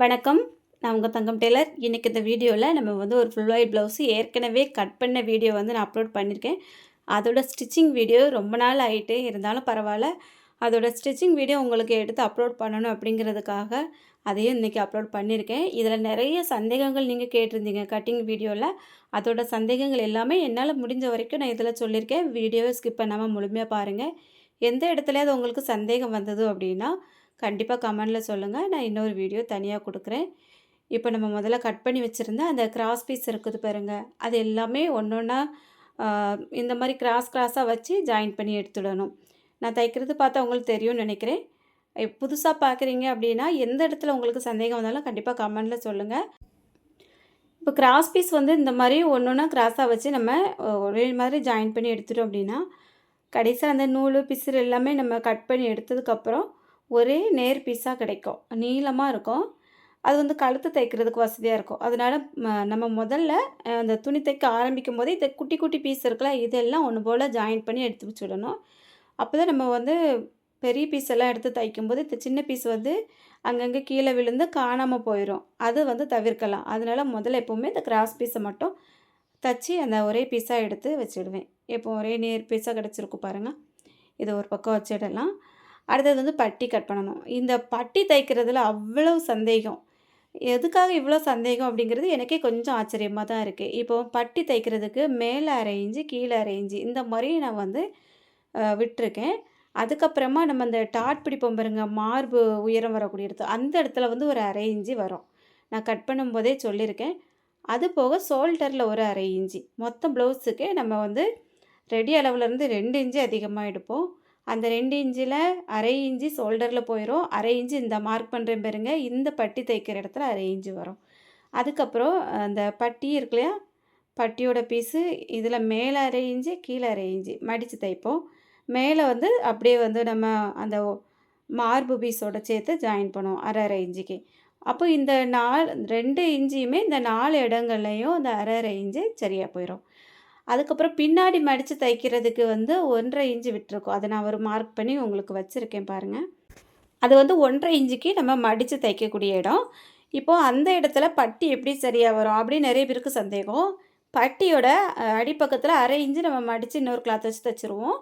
வணக்கம். நான் உங்கள் தங்கம் டெய்லர். இன்றைக்கி இந்த வீடியோவில் நம்ம வந்து ஒரு ஃபுல் ஒயிட் ப்ளவுஸு ஏற்கனவே கட் பண்ண வீடியோ வந்து நான் அப்லோட் பண்ணியிருக்கேன் அதோட ஸ்டிச்சிங் வீடியோ ரொம்ப நாள் ஆகிட்டு இருந்தாலும் பரவாயில்ல. அதோட ஸ்டிச்சிங் வீடியோ உங்களுக்கு எடுத்து அப்லோட் பண்ணணும் அப்படிங்கிறதுக்காக அதையும் இன்றைக்கி அப்லோட் பண்ணியிருக்கேன் இதில் நிறைய சந்தேகங்கள் நீங்கள் கேட்டிருந்தீங்க கட்டிங் வீடியோவில் அதோட சந்தேகங்கள் எல்லாமே என்னால் முடிஞ்ச வரைக்கும் நான் இதில் சொல்லியிருக்கேன் வீடியோவை ஸ்கிப் பண்ணாமல் முழுமையாக பாருங்கள் எந்த இடத்துலையாவது உங்களுக்கு சந்தேகம் வந்தது அப்படின்னா கண்டிப்பாக கமெண்டில் சொல்லுங்கள் நான் இன்னொரு வீடியோ தனியாக கொடுக்குறேன். இப்போ நம்ம முதல்ல கட் பண்ணி வச்சுருந்த அந்த கிராஸ் பீஸ் இருக்குது பாருங்கள் அது எல்லாமே ஒன்று ஒன்றா இந்த மாதிரி கிராஸ் கிராஸாக வச்சு ஜாயின் பண்ணி எடுத்துடணும். நான் தைக்கிறது பார்த்தா உங்களுக்கு தெரியும்னு நினைக்கிறேன். புதுசாக பார்க்குறீங்க அப்படின்னா எந்த இடத்துல உங்களுக்கு சந்தேகம் வந்தாலும் கண்டிப்பாக கமெண்டில் சொல்லுங்கள் இப்போ கிராஸ் பீஸ் வந்து இந்த மாதிரி ஒன்று ஒன்றா கிராஸாக வச்சு நம்ம ஒரே மாதிரி ஜாயின் பண்ணி எடுத்துட்டோம் அப்படின்னா கடைசியாக அந்த நூல் பிசுறு எல்லாமே நம்ம கட் பண்ணி எடுத்ததுக்கப்புறம் ஒரே நேர் பீஸாக கிடைக்கும். நீளமாக இருக்கும். அது வந்து கழுத்து தைக்கிறதுக்கு வசதியாக இருக்கும். அதனால் நம்ம முதல்ல அந்த துணி தைக்க ஆரம்பிக்கும் போதே இந்த குட்டி குட்டி பீஸ் இருக்குல்ல இதெல்லாம் ஒன்று போல் ஜாயின் பண்ணி எடுத்து வச்சுடணும். அப்போ தான் நம்ம வந்து பெரிய பீஸ் எல்லாம் எடுத்து தைக்கும்போது இந்த சின்ன பீஸ் வந்து அங்கங்கே கீழே விழுந்து காணாமல் போயிடும் அது வந்து தவிர்க்கலாம். அதனால் முதல்ல எப்போவுமே இந்த கிராஸ் பீஸை மட்டும் தைச்சி அந்த ஒரே பீஸாக எடுத்து வச்சிடுவேன். இப்போ ஒரே நேர் பீஸாக கிடச்சிருக்கும் பாருங்கள் இதை ஒரு பக்கம் வச்சிடலாம். அடுத்தது வந்து பட்டி கட் பண்ணணும். இந்த பட்டி தைக்கிறதுல அவ்வளோ சந்தேகம். எதுக்காக இவ்வளோ சந்தேகம் அப்படிங்கிறது எனக்கே கொஞ்சம் ஆச்சரியமாக தான் இருக்குது இப்போ பட்டி தைக்கிறதுக்கு மேலே அரை இஞ்சி கீழே அரை இந்த மாதிரி நான் வந்து விட்டுருக்கேன். அதுக்கப்புறமா நம்ம அந்த டாட் பிடிப்போம் பாருங்க மார்பு உயரம் வரக்கூடிய இடத்து அந்த இடத்துல வந்து ஒரு அரை இஞ்சி வரும். நான் கட் பண்ணும்போதே சொல்லியிருக்கேன். அது போக ஷோல்டரில் ஒரு அரை இஞ்சி மொத்தம் ப்ளவுஸுக்கு நம்ம வந்து ரெடி அளவுலேருந்து ரெண்டு இஞ்சி அதிகமாக எடுப்போம். அந்த ரெண்டு இன்ச்சில் அரை இன்ச்சு ஷோல்டரில் போயிடும் அரை இன்ச்சு இந்த மார்க் பண்ணுறேன் பாருங்க. இந்த பட்டி தைக்கிற இடத்துல அரை இன்ச்சு வரும். அதுக்கப்புறம் அந்த பட்டி இருக்கு இல்லையா? பட்டியோட பீஸு இதில் மேலே அரை இன்ச்சு கீழே அரை இன்ச்சு மடித்து தைப்போம் மேலே வந்து அப்படியே வந்து நம்ம அந்த மார்பு பீஸோட சேர்த்து ஜாயின் பண்ணுவோம். அரை அரை இன்ச்சுக்கு அப்போ இந்த நாலு ரெண்டு இன்ச்சியுமே இந்த நாலு இடங்கள்லையும் அந்த அரை அரை இன்ச்சு சரியாக போயிடும் அதுக்கப்புறம் பின்னாடி மடித்து தைக்கிறதுக்கு வந்து ஒன்றரை இன்ச்சு விட்டுருக்கோம். அதை நான் ஒரு மார்க் பண்ணி உங்களுக்கு வச்சுருக்கேன் பாருங்கள் அது வந்து ஒன்றரை இன்ச்சுக்கு நம்ம மடித்து தைக்கக்கூடிய இடம். இப்போது அந்த இடத்துல பட்டி எப்படி சரியாக வரும் அப்படின்னு நிறைய பேருக்கு சந்தேகம். பட்டியோட அடிப்பக்கத்தில் அரை இன்ச்சு நம்ம மடித்து இன்னொரு கிளாத் வச்சு தைச்சிருவோம்.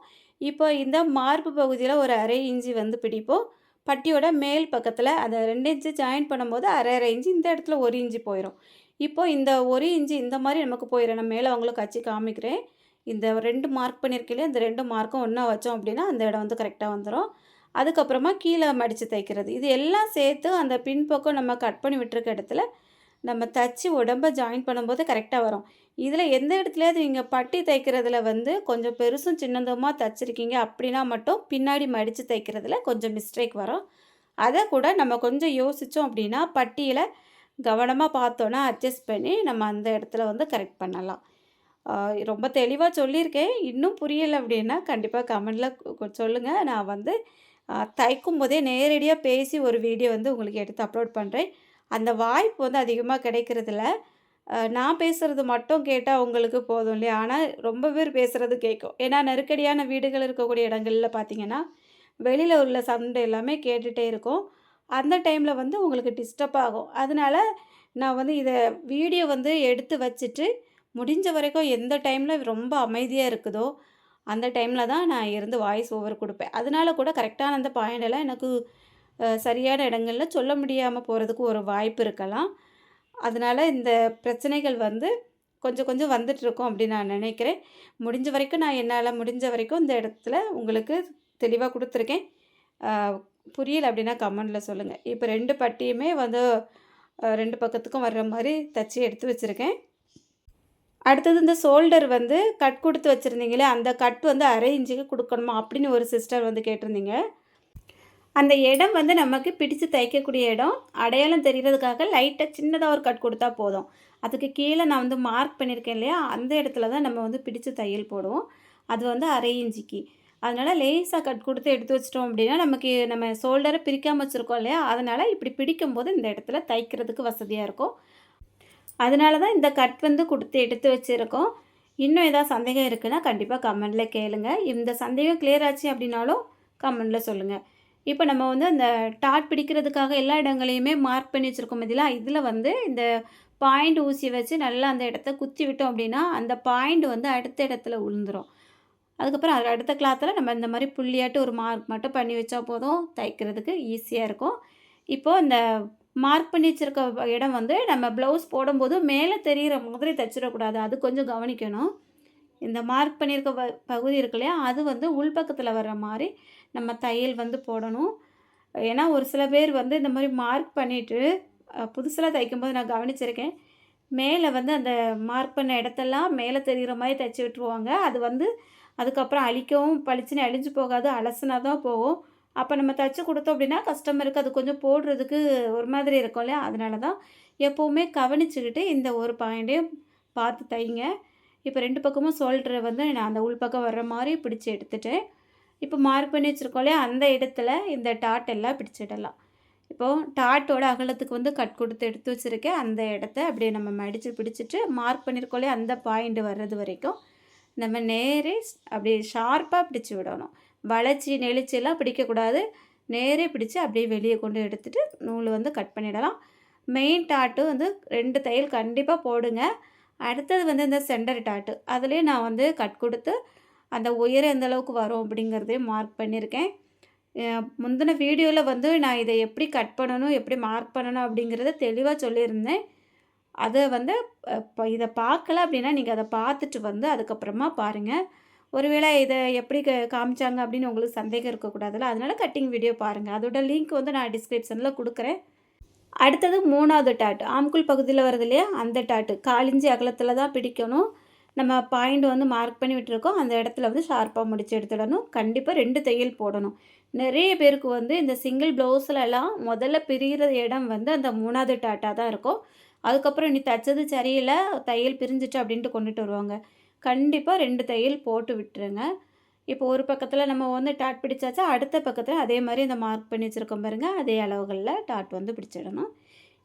இப்போ இந்த மார்பு பகுதியில் ஒரு அரை இன்ச்சு வந்து பிடிப்போம். பட்டியோட மேல் பக்கத்தில் அந்த ரெண்டு இன்ச்சு ஜாயின் பண்ணும்போது அரை அரை இன்ச்சு இந்த இடத்துல ஒரு இன்ச்சு போயிடும் இப்போது இந்த ஒரு இன்ச்சு இந்த மாதிரி நமக்கு போயிடும் நான் மேலே அவங்களுக்கு கச்சி காமிக்கிறேன். இந்த ரெண்டு மார்க் பண்ணியிருக்கீங்களே இந்த ரெண்டு மார்க்கும் ஒன்றா வச்சோம் அப்படின்னா அந்த இடம் வந்து கரெக்டாக வந்துடும் அதுக்கப்புறமா கீழே மடித்து தைக்கிறது இது எல்லாம் சேர்த்து அந்த பின்பக்கம் நம்ம கட் பண்ணி விட்டுருக்க இடத்துல நம்ம தச்சு உடம்ப ஜாயின் பண்ணும்போது கரெக்டாக வரும். இதில் எந்த இடத்துலையாவது நீங்கள் பட்டி தைக்கிறதுல வந்து கொஞ்சம் பெருசும் சின்னதுமாக தைச்சிருக்கீங்க அப்படின்னா மட்டும் பின்னாடி மடித்து தைக்கிறதுல கொஞ்சம் மிஸ்டேக் வரும். அதை கூட நம்ம கொஞ்சம் யோசித்தோம் அப்படின்னா பட்டியில் கவனமாக பார்த்தோன்னா அட்ஜஸ்ட் பண்ணி நம்ம அந்த இடத்துல வந்து கரெக்ட் பண்ணலாம். ரொம்ப தெளிவாக சொல்லியிருக்கேன். இன்னும் புரியலை அப்படின்னா கண்டிப்பாக கமெண்டில் சொல்லுங்கள் நான் வந்து தைக்கும் போதே நேரடியாக பேசி ஒரு வீடியோ வந்து உங்களுக்கு எடுத்து அப்லோட் பண்ணுறேன் அந்த வாய்ப்பு வந்து அதிகமாக கிடைக்கிறதில்ல. நான் பேசுகிறது மட்டும் கேட்டால் உங்களுக்கு போதும் இல்லையா? ஆனால் ரொம்ப பேர் பேசுகிறது கேட்கும் ஏன்னா நெருக்கடியான வீடுகள் இருக்கக்கூடிய இடங்களில் பார்த்தீங்கன்னா வெளியில் உள்ள சண்டை எல்லாமே கேட்டுகிட்டே இருக்கும். அந்த டைமில் வந்து உங்களுக்கு டிஸ்டர்ப் ஆகும். அதனால் நான் வந்து இதை வீடியோ வந்து எடுத்து வச்சுட்டு முடிஞ்ச வரைக்கும் எந்த டைமில் ரொம்ப அமைதியாக இருக்குதோ அந்த டைமில் தான் நான் இருந்து வாய்ஸ் ஓவர் கொடுப்பேன். அதனால கூட கரெக்டான அந்த பாயிண்டெல்லாம் எனக்கு சரியான இடங்களில் சொல்ல முடியாமல் போகிறதுக்கு ஒரு வாய்ப்பு இருக்கலாம். அதனால் இந்த பிரச்சனைகள் வந்து கொஞ்சம் கொஞ்சம் வந்துட்டுருக்கோம் அப்படின்னு நான் நினைக்கிறேன். முடிஞ்ச வரைக்கும் நான் என்னால் முடிஞ்ச வரைக்கும் இந்த இடத்துல உங்களுக்கு தெளிவாக கொடுத்துருக்கேன். புரியல அப்படின்னா கமெண்டில் சொல்லுங்கள் இப்போ ரெண்டு பட்டியுமே வந்து ரெண்டு பக்கத்துக்கும் வர்ற மாதிரி தச்சு எடுத்து வச்சுருக்கேன். அடுத்தது இந்த ஷோல்டர் வந்து கட் கொடுத்து வச்சுருந்தீங்களே அந்த கட் வந்து அரை இன்ச்சுக்கு கொடுக்கணுமா அப்படின்னு ஒரு சிஸ்டர் வந்து கேட்டிருந்தீங்க. அந்த இடம் வந்து நமக்கு பிடிச்சு தைக்கக்கூடிய இடம். அடையாளம் தெரிகிறதுக்காக லைட்டாக சின்னதாக ஒரு கட் கொடுத்தா போதும். அதுக்கு கீழே நான் வந்து மார்க் பண்ணியிருக்கேன் இல்லையா அந்த இடத்துல தான் நம்ம வந்து பிடிச்சு தையல் போடுவோம். அது வந்து அரை இன்ச்சுக்கு. அதனால் லேஸாக கட் கொடுத்து எடுத்து வச்சிட்டோம் அப்படின்னா நமக்கு நம்ம ஷோல்டரை பிரிக்காமல் வச்சுருக்கோம் இல்லையா? அதனால் இப்படி பிடிக்கும்போது இந்த இடத்துல தைக்கிறதுக்கு வசதியாக இருக்கும். அதனால தான் இந்த கட் வந்து கொடுத்து எடுத்து வச்சுருக்கோம். இன்னும் ஏதாவது சந்தேகம் இருக்குன்னா கண்டிப்பாக கமெண்டில் கேளுங்க. இந்த சந்தேகம் கிளியர் ஆச்சு அப்படின்னாலும் கமெண்டில் சொல்லுங்கள் இப்போ நம்ம வந்து அந்த டாட் பிடிக்கிறதுக்காக எல்லா இடங்களையுமே மார்க் பண்ணி வச்சுருக்கோம் இதெல்லாம் இதில் வந்து இந்த பாயிண்ட் ஊசி வச்சு நல்லா அந்த இடத்த குத்தி விட்டோம் அப்படின்னா அந்த பாயிண்ட் வந்து அடுத்த இடத்துல விழுந்துரும் அதுக்கப்புறம் அதில் அடுத்த கிளாத்தில் நம்ம இந்த மாதிரி புள்ளியாட்டு ஒரு மார்க் மட்டும் பண்ணி வச்சா போதும். தைக்கிறதுக்கு ஈஸியாக இருக்கும். இப்போது இந்த மார்க் பண்ணி வச்சுருக்க இடம் வந்து நம்ம ப்ளவுஸ் போடும்போது மேலே தெரிகிற மாதிரி தைச்சிடக்கூடாது. அது கொஞ்சம் கவனிக்கணும். இந்த மார்க் பண்ணியிருக்க ப பகுதி இருக்கு இல்லையா அது வந்து உள்பக்கத்தில் வர்ற மாதிரி நம்ம தையல் வந்து போடணும். ஏன்னா ஒரு சில பேர் வந்து இந்த மாதிரி மார்க் பண்ணிவிட்டு புதுசில் தைக்கும்போது நான் கவனிச்சிருக்கேன். மேலே வந்து அந்த மார்க் பண்ண இடத்தெல்லாம் மேலே தெரிகிற மாதிரி தைச்சி விட்டுருவாங்க. அது வந்து அதுக்கப்புறம் அழிக்கவும் பளிச்சுன்னு அழிஞ்சு போகாது அலசுனா தான் போகும். அப்போ நம்ம தைச்சி கொடுத்தோம் அப்படின்னா கஸ்டமருக்கு அது கொஞ்சம் போடுறதுக்கு ஒரு மாதிரி இருக்கும் இல்லையா? அதனால தான் எப்போவுமே கவனிச்சுக்கிட்டு இந்த ஒரு பாயிண்ட்டையும் பார்த்து தைங்க. இப்போ ரெண்டு பக்கமும் சோல்டரை வந்து நான் அந்த உள் பக்கம் வர்ற மாதிரி பிடிச்சி எடுத்துட்டேன் இப்போ மார்க் பண்ணி வச்சுருக்கோம் இல்லையா? அந்த இடத்துல இந்த டாட் எல்லாம் பிடிச்சிடலாம் இப்போது டாட்டோட அகலத்துக்கு வந்து கட் கொடுத்து எடுத்து வச்சுருக்கேன். அந்த இடத்த அப்படியே நம்ம மடித்து பிடிச்சிட்டு மார்க் பண்ணியிருக்கோம் இல்லையா? அந்த பாயிண்ட் வர்றது வரைக்கும். நம்ம நேரே அப்படியே ஷார்ப்பாக பிடிச்சி விடணும். வளைச்சி நெளிச்செல்லாம் பிடிக்கக்கூடாது. நேரே பிடிச்சி அப்படியே வெளியே கொண்டு எடுத்துகிட்டு நூல் வந்து கட் பண்ணிடலாம். மெயின் டாட்டு வந்து ரெண்டு தையல் கண்டிப்பாக போடுங்க. அடுத்தது வந்து இந்த சென்டர் டாட்டு அதுலேயும் நான் வந்து கட் கொடுத்து அந்த உயரம் எந்த அளவுக்கு வரும் அப்படிங்கிறதையும் மார்க் பண்ணியிருக்கேன் முந்தின வீடியோவில் வந்து நான் இதை எப்படி கட் பண்ணணும் எப்படி மார்க் பண்ணணும் அப்படிங்கிறத தெளிவாக சொல்லியிருந்தேன். அதை வந்து இப்போ இதை பார்க்கல அப்படின்னா நீங்கள் அதை பார்த்துட்டு வந்து அதுக்கப்புறமா பாருங்கள் ஒருவேளை இதை எப்படி காமிச்சாங்க அப்படின்னு உங்களுக்கு சந்தேகம் இருக்கக்கூடாதுல்ல அதனால் கட்டிங் வீடியோ பாருங்கள் அதோட லிங்க் வந்து நான் டிஸ்கிரிப்ஷனில் கொடுக்குறேன். அடுத்தது மூணாவது டாட் ஆம்குள் பகுதியில் வருது இல்லையா? அந்த டாட்டு காலிஞ்சி அகலத்தில் தான் பிடிக்கணும். நம்ம பாயிண்ட் வந்து மார்க் பண்ணி விட்டுருக்கோம். அந்த இடத்துல வந்து ஷார்ப்பாக முடிச்சு எடுத்துடணும். கண்டிப்பாக ரெண்டு தையல் போடணும். நிறைய பேருக்கு வந்து இந்த சிங்கிள் ப்ளவுஸ்லலாம் முதல்ல பிரிகிற இடம் வந்து அந்த மூணாவது டாட்டாக தான் இருக்கும். அதுக்கப்புறம் நீ தைச்சது சரியில்லை தையல் பிரிஞ்சிட்டு அப்படின்ட்டு கொண்டுட்டு வருவாங்க. கண்டிப்பாக ரெண்டு தையல் போட்டு விட்டுருங்க. இப்போ ஒரு பக்கத்தில் நம்ம வந்து டாட் பிடிச்சாச்சா அடுத்த பக்கத்தில் அதே மாதிரி இந்த மார்க் பண்ணி வச்சுருக்கோம் பாருங்கள் அதே அளவுகளில் டாட் வந்து பிடிச்சிடணும்.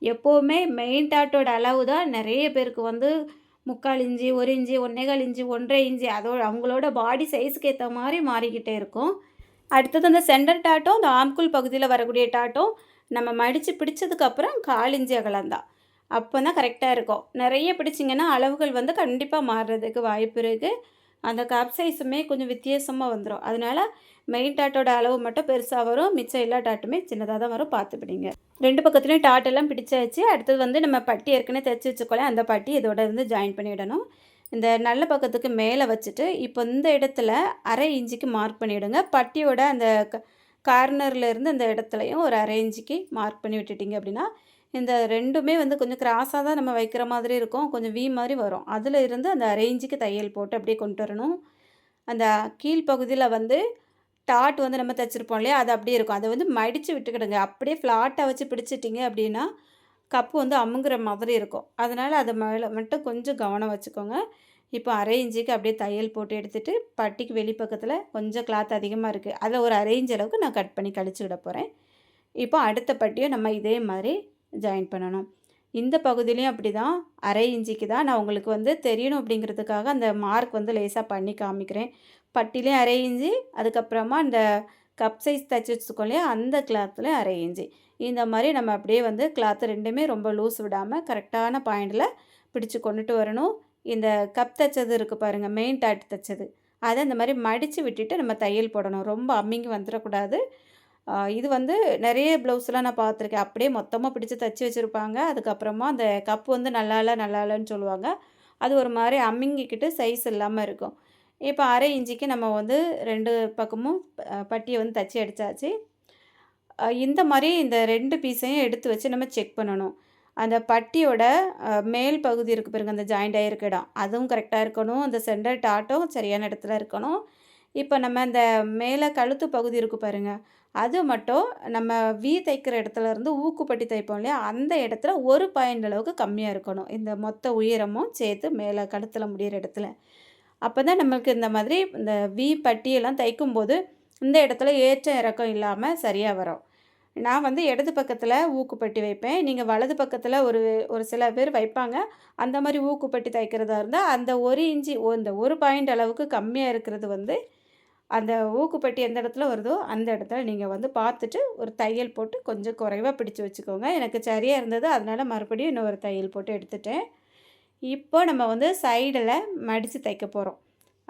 எப்போவுமே மெயின் டாட்டோட அளவு தான் நிறைய பேருக்கு வந்து முக்கால் இஞ்சி ஒரு இஞ்சி ஒன்றேகால் இஞ்சி ஒன்றரை இஞ்சி அதோட அவங்களோட பாடி சைஸுக்கு ஏற்ற மாதிரி மாறிக்கிட்டே இருக்கும். அடுத்தது அந்த சென்டர் டாட்டும் அந்த ஆம்குள் பகுதியில் வரக்கூடிய டாட்டும் நம்ம மடித்து பிடிச்சதுக்கப்புறம் கால் இஞ்சி அகலம் தான். அப்போ தான் கரெக்டாக இருக்கும். நிறைய பிடிச்சிங்கன்னா அளவுகள் வந்து கண்டிப்பாக மாறுறதுக்கு வாய்ப்பு இருக்குது அந்த கப் சைஸுமே கொஞ்சம் வித்தியாசமாக வந்துடும் அதனால் மெயின் டாட்டோட அளவு மட்டும் பெருசாக வரும். மிச்சம் எல்லா டாட்டுமே சின்னதாக தான் வரும். பார்த்து பிடிங்க. ரெண்டு பக்கத்துலேயும் டாட்டெல்லாம் பிடிச்சாச்சு. அடுத்தது வந்து நம்ம பட்டி ஏற்கனவே தைச்சி வச்சுக்கோல அந்த பட்டி இதோட இருந்து ஜாயின் பண்ணிவிடணும் இந்த நல்ல பக்கத்துக்கு மேலே வச்சுட்டு இப்போ இந்த இடத்துல அரை இஞ்சிக்கு மார்க் பண்ணிவிடுங்க பட்டியோட அந்த க இருந்து அந்த இடத்துலையும் ஒரு அரை இஞ்சிக்கு மார்க் பண்ணி விட்டுட்டிங்க அப்படின்னா இந்த ரெண்டுமே வந்து கொஞ்சம் கிராஸாக தான் நம்ம வைக்கிற மாதிரி இருக்கும். கொஞ்சம் வி மாதிரி வரும். அதில் இருந்து அந்த ரேஞ்சுக்கு தையல் போட்டு அப்படியே கொண்டு வரணும். அந்த கீழ்ப்பகுதியில் வந்து டாட் வந்து நம்ம தைச்சிருப்போம் இல்லையா? அது அப்படியே இருக்கும். அதை வந்து மடித்து விட்டுக்கிடுங்க. அப்படியே ஃப்ளாட்டாக வச்சு பிடிச்சிட்டிங்க அப்படின்னா கப்பு வந்து அமுங்குற மாதிரி இருக்கும். அதனால் அதை மேலே மட்டும் கொஞ்சம் கவனம் வச்சுக்கோங்க. இப்போ அரை அப்படியே தையல் போட்டு எடுத்துகிட்டு பட்டிக்கு வெளிப்பக்கத்தில் கொஞ்சம் கிளாத் அதிகமாக இருக்குது அதை ஒரு அரை அளவுக்கு நான் கட் பண்ணி கழிச்சு விட போகிறேன் இப்போ அடுத்த பட்டியும் நம்ம இதே மாதிரி ஜாயின் பண்ணணும். இந்த பகுதியிலையும் அப்படி தான் அரை இஞ்சிக்கு தான் நான் உங்களுக்கு வந்து தெரியணும் அப்படிங்கிறதுக்காக அந்த மார்க் வந்து லேசாக பண்ணி காமிக்கிறேன். பட்டிலையும் அரை இஞ்சி அதுக்கப்புறமா அந்த கப் சைஸ் தைச்சி வச்சுக்கோ இல்லையா அந்த கிளாத்துலேயும் அரை இஞ்சி இந்த மாதிரி நம்ம அப்படியே வந்து கிளாத்து ரெண்டுமே ரொம்ப லூஸ் விடாமல் கரெக்டான பாயிண்டில் பிடிச்சி கொண்டுட்டு வரணும். இந்த கப் தைச்சது இருக்குது பாருங்கள் மெயின் டாட் தைச்சது அதை. இந்த மாதிரி மடித்து விட்டுட்டு நம்ம தையல் போடணும். ரொம்ப அம்மிங்கி வந்துடக்கூடாது. இது வந்து நிறைய ப்ளவுஸ்லாம் நான் பார்த்துருக்கேன். அப்படியே மொத்தமாக பிடிச்சி தைச்சி வச்சுருப்பாங்க. அதுக்கப்புறமா அந்த கப்பு வந்து நல்லா இல்லை நல்லா இல்லைன்னு சொல்லுவாங்க. அது ஒரு மாதிரி அம்மிங்கிக்கிட்டு சைஸ் இல்லாமல் இருக்கும். இப்போ அரை இஞ்சிக்கு நம்ம வந்து ரெண்டு பக்கமும் பட்டியை வந்து தச்சு அடித்தாச்சு இந்த மாதிரி இந்த ரெண்டு பீஸையும் எடுத்து வச்சு நம்ம செக் பண்ணணும். அந்த பட்டியோட மேல் பகுதி இருக்குது பாருங்கள் அந்த ஜாயிண்ட் ஆகிருக்க இடம் அதுவும் கரெக்டாக இருக்கணும். அந்த சென்டர் டாட்டும் சரியான இடத்துல இருக்கணும். இப்போ நம்ம இந்த மேலே கழுத்து பகுதி இருக்குது பாருங்கள் அது மட்டும் நம்ம வி தைக்கிற இடத்துல இருந்து ஊக்குப்பட்டி தைப்போம் இல்லையா? அந்த இடத்துல ஒரு பாயிண்ட் அளவுக்கு கம்மியாக இருக்கணும். இந்த மொத்த உயரமும் சேர்த்து மேலே கழுத்தில் முடிகிற இடத்துல. அப்போ தான் நம்மளுக்கு இந்த மாதிரி இந்த வி பட்டியெல்லாம் தைக்கும்போது இந்த இடத்துல ஏற்ற இறக்கம் இல்லாமல் சரியாக வரும். நான் வந்து இடது பக்கத்தில் ஊக்குப்பட்டி வைப்பேன். நீங்கள் வலது பக்கத்தில் ஒரு ஒரு சில பேர் வைப்பாங்க. அந்த மாதிரி ஊக்குப்பட்டி தைக்கிறதா இருந்தால் அந்த ஒரு இன்ச்சு இந்த ஒரு பாயிண்ட் அளவுக்கு கம்மியாக இருக்கிறது வந்து அந்த ஊக்குப்பட்டி எந்த இடத்துல வருதோ அந்த இடத்துல நீங்கள் வந்து பார்த்துட்டு ஒரு தையல் போட்டு கொஞ்சம் குறைவாக பிடிச்சி வச்சுக்கோங்க. எனக்கு சரியாக இருந்தது. அதனால் மறுபடியும் இன்னொரு தையல் போட்டு எடுத்துட்டேன். இப்போ நம்ம வந்து சைடில் மடித்து தைக்க போகிறோம்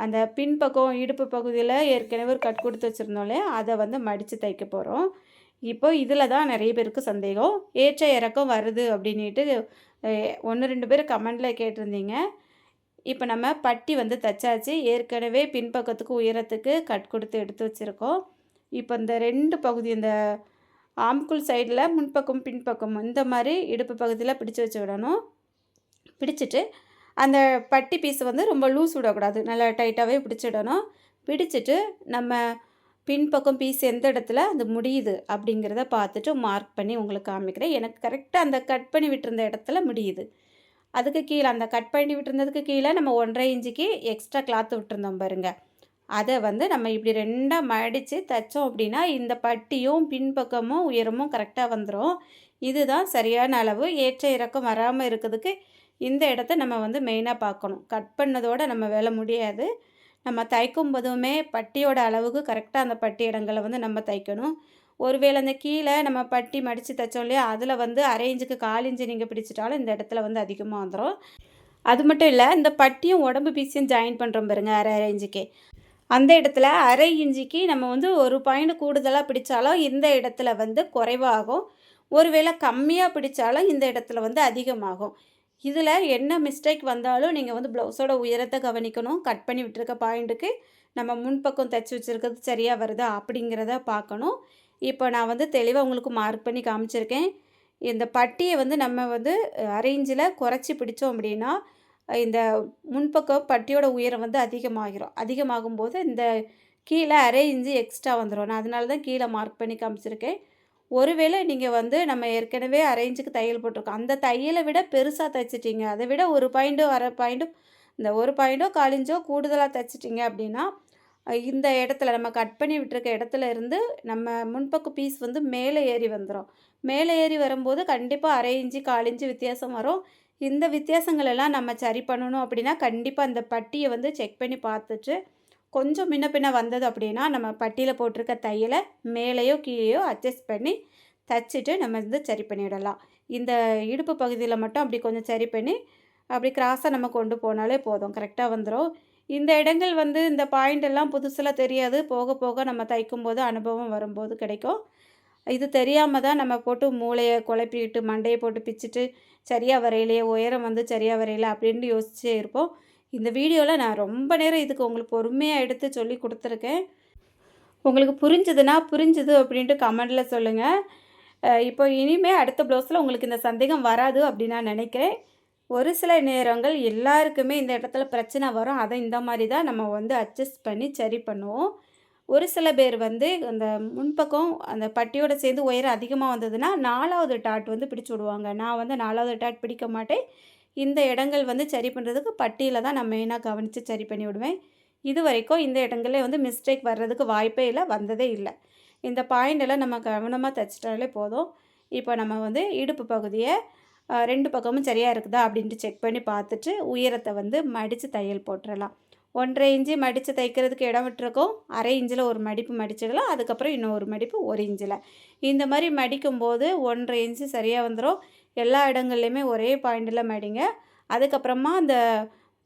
அந்த பின்பக்கம் இடுப்பு பகுதியில் ஏற்கனவே ஒரு கட் கொடுத்து வச்சுருந்தோம் அதை வந்து மடித்து தைக்க போகிறோம் இப்போ இதில் தான் நிறைய பேருக்கு சந்தேகம். ஏற்ற இறக்கம் வருது அப்படின்ட்டு ஒன்று ரெண்டு பேர் கமெண்டில் கேட்டிருந்தீங்க. இப்போ நம்ம பட்டி வந்து தைச்சாச்சு. ஏற்கனவே பின்பக்கத்துக்கு உயரத்துக்கு கட் கொடுத்து எடுத்து வச்சுருக்கோம். இப்போ இந்த ரெண்டு பகுதி இந்த ஆம்குள் சைடில் முன்பக்கம் பின்பக்கம் இந்த மாதிரி இடுப்பு பகுதியில் பிடிச்சி வச்சு விடணும். பிடிச்சிட்டு அந்த பட்டி பீஸ் வந்து ரொம்ப லூஸ் விடக்கூடாது. நல்லா டைட்டாகவே பிடிச்சிடணும் பிடிச்சிட்டு நம்ம பின்பக்கம் பீஸ் எந்த இடத்துல அது முடியுது அப்படிங்கிறத பார்த்துட்டு மார்க் பண்ணி உங்களுக்கு காமிக்கிறேன். எனக்கு கரெக்டாக அந்த கட் பண்ணி விட்டுருந்த இடத்துல முடியுது. அதுக்கு கீழே அந்த கட் பண்ணி விட்டுருந்ததுக்கு கீழே நம்ம ஒன்றரை இன்ச்சுக்கு எக்ஸ்ட்ரா கிளாத் விட்டுருந்தோம் பாருங்க. அதை வந்து நம்ம இப்படி ரெண்டாக மடித்து தைச்சோம் அப்படின்னா இந்த பட்டியும் பின்பக்கமும் உயரமும் கரெக்டாக வந்துடும் இதுதான் சரியான அளவு. ஏற்ற இறக்கம் வராமல் இருக்கிறதுக்கு இந்த இடத்த நம்ம வந்து மெயினாக பார்க்கணும். கட் பண்ணதோடு நம்ம வேலை முடியாது. நம்ம தைக்கும் போதுமே பட்டியோட அளவுக்கு கரெக்டாக அந்த பட்டி இடங்களை வந்து நம்ம தைக்கணும். ஒருவேளை அந்த கீழே நம்ம பட்டி மடித்து தைச்சோம் இல்லையா அதில் வந்து அரை இஞ்சுக்கு கால் இஞ்சு நீங்கள் பிடிச்சிட்டாலும் இந்த இடத்துல வந்து அதிகமாக வந்துடும் அது மட்டும் இல்லை இந்த பட்டியும் உடம்பு பீஸையும் ஜாயின் பண்ணுறோம் பாருங்க அரை அரை இஞ்சுக்கு அந்த இடத்துல அரை இஞ்சிக்கு நம்ம வந்து ஒரு பாயிண்ட் கூடுதலாக பிடிச்சாலும் இந்த இடத்துல வந்து குறைவாகும். ஒருவேளை கம்மியாக பிடிச்சாலும் இந்த இடத்துல வந்து அதிகமாகும். இதில் என்ன மிஸ்டேக் வந்தாலும் நீங்கள் வந்து ப்ளவுஸோட உயரத்தை கவனிக்கணும். கட் பண்ணி விட்டுருக்க பாயிண்ட்டுக்கு நம்ம முன்பக்கம் தைச்சி வச்சுருக்கிறது சரியாக வருதா அப்படிங்கிறத பார்க்கணும். இப்போ நான் வந்து தெளிவாக உங்களுக்கு மார்க் பண்ணி காமிச்சிருக்கேன். இந்த பட்டியை வந்து நம்ம வந்து அரேஞ்சில் குறைச்சி பிடிச்சோம் அப்படின்னா இந்த முன்பக்கம் பட்டியோட உயரம் வந்து அதிகமாகிரும். அதிகமாகும் போது இந்த கீழே அரை இன்ச்சு எக்ஸ்ட்ரா வந்துடும் நான் அதனால தான் கீழே மார்க் பண்ணி காமிச்சிருக்கேன். ஒருவேளை நீங்கள் வந்து நம்ம ஏற்கனவே அரேஞ்சுக்கு தையல் போட்டிருக்கோம். அந்த தையலை விட பெருசாக தைச்சிட்டிங்க. அதை விட ஒரு பாயிண்ட்டோ அரை பாயிண்ட்டோ இந்த ஒரு பாயிண்ட்டோ காலிஞ்சோ கூடுதலாக தைச்சிட்டிங்க அப்படின்னா இந்த இடத்துல நம்ம கட் பண்ணி விட்டுருக்க இடத்துல இருந்து நம்ம முன்பக்க பீஸ் வந்து மேலே ஏறி வந்துடும் மேலே ஏறி வரும்போது கண்டிப்பாக அரை இன்ச்சு காலிஞ்சு வித்தியாசம் வரும். இந்த வித்தியாசங்களெல்லாம் நம்ம சரி பண்ணணும் அப்படின்னா கண்டிப்பாக அந்த பட்டியை வந்து செக் பண்ணி பார்த்துட்டு கொஞ்சம் முன்ன பின்ன வந்தது அப்படின்னா நம்ம பட்டியில் போட்டிருக்க தையலை மேலேயோ கீழேயோ அட்ஜஸ்ட் பண்ணி தச்சுட்டு நம்ம வந்து சரி பண்ணிவிடலாம் இந்த இடுப்பு பகுதியில் மட்டும் அப்படி கொஞ்சம் சரி பண்ணி அப்படி கிராஸாக நம்ம கொண்டு போனாலே போதும். கரெக்டாக வந்துடும் இந்த இடங்கள் வந்து இந்த பாயிண்ட் எல்லாம் புதுசில் தெரியாது. போக போக நம்ம தைக்கும் போது அனுபவம் வரும்போது கிடைக்கும். இது தெரியாமல் தான் நம்ம போட்டு மூளையை குழப்பிக்கிட்டு மண்டையை போட்டு பிச்சுட்டு சரியாக வரையிலையே உயரம் வந்து சரியாக வரையில அப்படின்ட்டு யோசிச்சே இருப்போம். இந்த வீடியோவில் நான் ரொம்ப நேரம் இதுக்கு உங்களுக்கு பொறுமையாக எடுத்து சொல்லி கொடுத்துருக்கேன். உங்களுக்கு புரிஞ்சுதுன்னா புரிஞ்சுது அப்படின்ட்டு கமெண்டில் சொல்லுங்கள் இப்போ இனிமேல் அடுத்த ப்ளவுஸில் உங்களுக்கு இந்த சந்தேகம் வராது அப்படின்னு நான் நினைக்கிறேன். ஒரு சில நேரங்கள் எல்லாருக்குமே இந்த இடத்துல பிரச்சனை வரும். அதை இந்த மாதிரி தான் நம்ம வந்து அட்ஜஸ்ட் பண்ணி சரி பண்ணுவோம். ஒரு சில பேர் வந்து அந்த முன்பக்கம் அந்த பட்டியோட சேர்ந்து உயரம் அதிகமாக வந்ததுன்னா நாலாவது டாட் வந்து பிடிச்சி விடுவாங்க. நான் வந்து நாலாவது டாட் பிடிக்க மாட்டேன். இந்த இடங்கள் வந்து சரி பண்ணுறதுக்கு பட்டியில் தான் நான் மெயினாக கவனித்து சரி பண்ணி விடுவேன். இது வரைக்கும் இந்த இடங்களே வந்து மிஸ்டேக் வர்றதுக்கு வாய்ப்பே இல்லை வந்ததே இல்லை. இந்த பாயிண்டெல்லாம் நம்ம கவனமாக தைச்சிட்டாலே போதும். இப்போ நம்ம வந்து இடுப்பு பகுதியை ரெண்டு பக்கமும் சரியாக இருக்குதா அப்படின்ட்டு செக் பண்ணி பார்த்துட்டு உயரத்தை வந்து மடித்து தையல் போட்டுடலாம் ஒன்றரை இன்ச்சு மடித்து தைக்கிறதுக்கு இடம் விட்டுருக்கோம். அரை இன்ச்சில் ஒரு மடிப்பு மடிச்சிடலாம். அதுக்கப்புறம் இன்னொரு மடிப்பு ஒரு இன்ச்சில். இந்த மாதிரி மடிக்கும்போது ஒன்றரை இன்ச்சு சரியாக வந்துடும் எல்லா இடங்கள்லையுமே ஒரே பாயிண்டில் மடிங்க. அதுக்கப்புறமா அந்த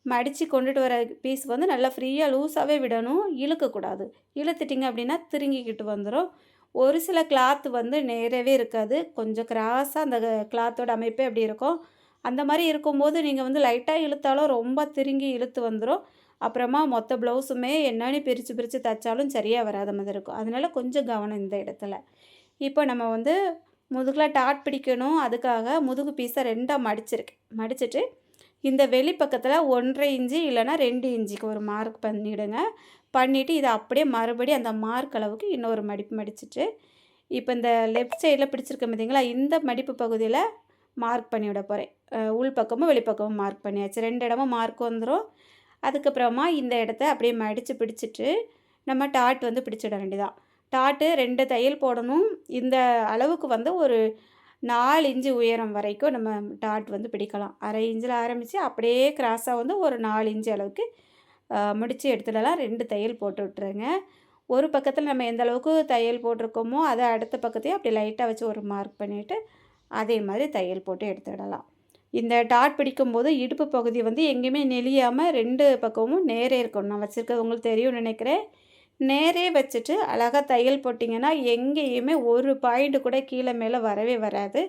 மடித்து கொண்டுட்டு வர பீஸ் வந்து நல்லா ஃப்ரீயாக லூஸாகவே விடணும். இழுக்கக்கூடாது. இழுத்துட்டிங்க அப்படின்னா திருங்கிக்கிட்டு வந்துடும் ஒரு சில கிளாத் வந்து நேரவே இருக்காது. கொஞ்சம் கிராஸாக அந்த கிளாத்தோட அமைப்பே அப்படி இருக்கும். அந்த மாதிரி இருக்கும்போது நீங்கள் வந்து லைட்டாக இழுத்தாலும் ரொம்ப திருங்கி இழுத்து வந்துடும் அப்புறமா மொத்த ப்ளவுஸுமே என்னன்னு பிரித்து பிரித்து தைச்சாலும் சரியாக வராத மாதிரி இருக்கும். அதனால் கொஞ்சம் கவனம் இந்த இடத்துல. இப்போ நம்ம வந்து முதுகில் டாட் பிடிக்கணும். அதுக்காக முதுகு பீஸை ரெண்டாக மடிச்சிருக்கேன் மடிச்சுட்டு இந்த வெளிப்பக்கத்தில் ஒன்றரை இன்ச்சு இல்லைனா ரெண்டு இன்ச்சுக்கு ஒரு மார்க் பண்ணிவிடுங்க பண்ணிவிட்டு இதை அப்படியே மறுபடியும் அந்த மார்க் அளவுக்கு இன்னொரு மடிப்பு மடிச்சுட்டு இப்போ இந்த லெஃப்ட் சைடில் பிடிச்சிருக்கேன் பார்த்தீங்களா இந்த மடிப்பு பகுதியில் மார்க் பண்ணிவிட போகிறேன் உள் பக்கமும் வெளிப்பக்கமும் மார்க் பண்ணியாச்சு. ரெண்டு இடமும் மார்க் வந்துடும் அதுக்கப்புறமா இந்த இடத்த அப்படியே மடித்து பிடிச்சிட்டு நம்ம டாட் வந்து பிடிச்சிட வேண்டியதான் டாட்டு ரெண்டு தையல் போடணும். இந்த அளவுக்கு வந்து ஒரு நாலு இன்ச்சு உயரம் வரைக்கும் நம்ம டாட் வந்து பிடிக்கலாம். அரை இன்ச்சில் ஆரம்பித்து அப்படியே கிராஸாக வந்து ஒரு நாலு இன்ச்சு அளவுக்கு முடித்து எடுத்துடலாம் ரெண்டு தையல் போட்டு விட்டுருங்க. ஒரு பக்கத்தில் நம்ம எந்த அளவுக்கு தையல் போட்டிருக்கோமோ அதை அடுத்த பக்கத்தையும் அப்படி லைட்டாக வச்சு ஒரு மார்க் பண்ணிவிட்டு அதே மாதிரி தையல் போட்டு எடுத்துடலாம். இந்த டாட் பிடிக்கும்போது இடுப்பு பகுதி வந்து எங்கேயுமே நெளியாமல் ரெண்டு பக்கமும் நேரே இருக்கணும். நான் வச்சுருக்கிறது உங்களுக்கு தெரியும்னு நினைக்கிறேன். நேரே வச்சுட்டு அழகாக தையல் போட்டிங்கன்னா எங்கேயுமே ஒரு பாயிண்ட் கூட கீழே மேலே வரவே வராது.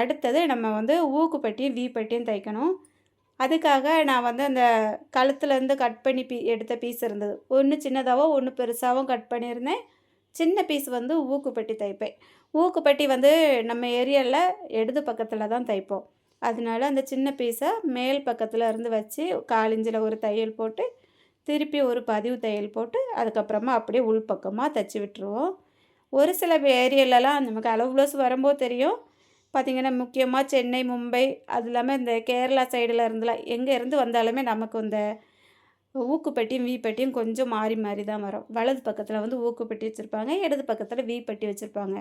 அடுத்தது நம்ம வந்து ஊக்குப்பட்டியும் வி பட்டியும் தைக்கணும். அதுக்காக நான் வந்து அந்த கழுத்துலேருந்து கட் பண்ணி பீ எடுத்த பீஸ் இருந்தது. ஒன்று சின்னதாகவும் ஒன்று பெருசாகவும் கட் பண்ணியிருந்தேன். சின்ன பீஸ் வந்து ஊக்குப்பட்டி தைப்பேன். ஊக்குப்பட்டி வந்து நம்ம ஏரியாவில் இடது பக்கத்தில் தான் தைப்போம். அதனால அந்த சின்ன பீஸை மேல் பக்கத்தில் இருந்து வச்சு காலிஞ்சில் ஒரு தையல் போட்டு திருப்பி ஒரு பதிவு தையல் போட்டு அதுக்கப்புறமா அப்படியே உள்பக்கமாக தைச்சி விட்டுருவோம். ஒரு சில ஏரியாலலாம் நமக்கு அளவு ப்ளவுஸ் வரும்போது தெரியும். பார்த்திங்கன்னா முக்கியமாக சென்னை மும்பை அது இல்லாமல் இந்த கேரளா சைடில் இருந்துலாம் எங்கே இருந்து வந்தாலுமே நமக்கு இந்த ஊக்குப்பட்டியும் வீப்பட்டியும் கொஞ்சம் மாறி மாறி தான் வரும். வலது பக்கத்தில் வந்து ஊக்குப்பட்டி வச்சுருப்பாங்க இடது பக்கத்தில் வீப்பட்டி வச்சுருப்பாங்க.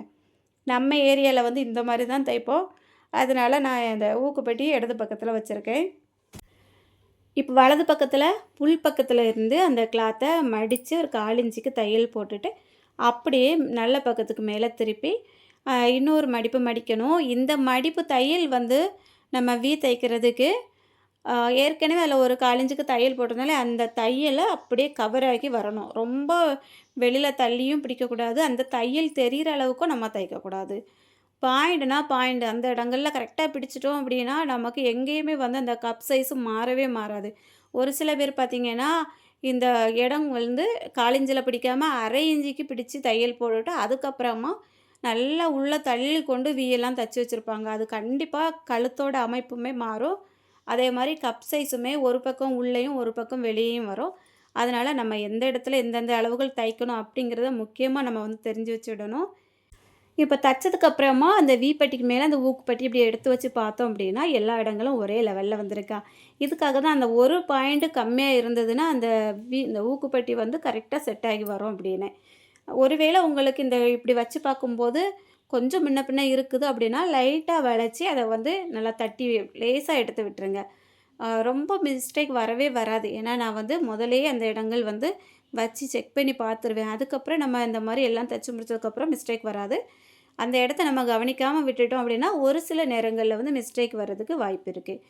நம்ம ஏரியாவில் வந்து இந்த மாதிரி தான் தைப்போம். அதனால் நான் இந்த ஊக்குப்பட்டி இடது பக்கத்தில் வச்சுருக்கேன். இப்போ வலது பக்கத்தில் புல் பக்கத்தில் இருந்து அந்த கிளாத்தை மடித்து ஒரு காலிஞ்சிக்கு தையல் போட்டுட்டு அப்படியே நல்ல பக்கத்துக்கு மேலே திருப்பி இன்னொரு மடிப்பு மடிக்கணும். இந்த மடிப்பு தையல் வந்து நம்ம வீ தைக்கிறதுக்கு ஏற்கனவே அதில் ஒரு காலிஞ்சுக்கு தையல் போட்டதுனால அந்த தையலை அப்படியே கவர் ஆகி வரணும். ரொம்ப வெளியில் தள்ளியும் பிடிக்கக்கூடாது. அந்த தையல் தெரிகிற அளவுக்கும் நம்ம தைக்கக்கூடாது. பாயிண்ட்னா பாயிண்ட் அந்த இடங்களில் கரெக்டாக பிடிச்சிட்டோம் அப்படின்னா நமக்கு எங்கேயுமே வந்து அந்த கப் சைஸும் மாறவே மாறாது. ஒரு சில பேர் பார்த்திங்கன்னா இந்த இடம் வந்து காலிஞ்சில் பிடிக்காமல் அரை இஞ்சிக்கு பிடிச்சி தையல் போட்டுட்டு அதுக்கப்புறமா நல்லா உள்ளே தள்ளி கொண்டு வீயெல்லாம் தைச்சி வச்சுருப்பாங்க. அது கண்டிப்பாக கழுத்தோட அமைப்புமே மாறும். அதே மாதிரி கப் சைஸுமே ஒரு பக்கம் உள்ளேயும் ஒரு பக்கம் வெளியேயும் வரும். அதனால் நம்ம எந்த இடத்துல எந்தெந்த அளவுகள் தைக்கணும் அப்படிங்கிறத முக்கியமாக நம்ம வந்து தெரிஞ்சு வச்சுடணும். இப்போ தைச்சதுக்கப்புறமா அந்த வீப்பட்டிக்கு மேலே அந்த ஊக்குப்பட்டி இப்படி எடுத்து வச்சு பார்த்தோம் அப்படின்னா எல்லா இடங்களும் ஒரே லெவலில் வந்திருக்கா. இதுக்காக தான் அந்த ஒரு பாயிண்ட்டு கம்மியாக இருந்ததுன்னா அந்த வீ இந்த ஊக்குப்பட்டி வந்து கரெக்டாக செட் ஆகி வரும் அப்படின்னு. ஒருவேளை உங்களுக்கு இந்த இப்படி வச்சு பார்க்கும்போது கொஞ்சம் முன்ன பின்ன இருக்குது அப்படின்னா லைட்டாக வளைச்சி அதை வந்து நல்லா தட்டி லேசாக எடுத்து விட்டுருங்க. ரொம்ப மிஸ்டேக் வரவே வராது. ஏன்னா நான் வந்து முதலே அந்த இடங்கள் வந்து வச்சு செக் பண்ணி பார்த்துருவேன். அதுக்கப்புறம் நம்ம இந்த மாதிரி எல்லாம் தைச்சி முடிச்சதுக்கப்புறம் மிஸ்டேக் வராது. அந்த இடத்த நம்ம கவனிக்காமல் விட்டுட்டோம் அப்படின்னா ஒரு சில நேரங்களில் வந்து மிஸ்டேக் வர்றதுக்கு வாய்ப்பு இருக்குது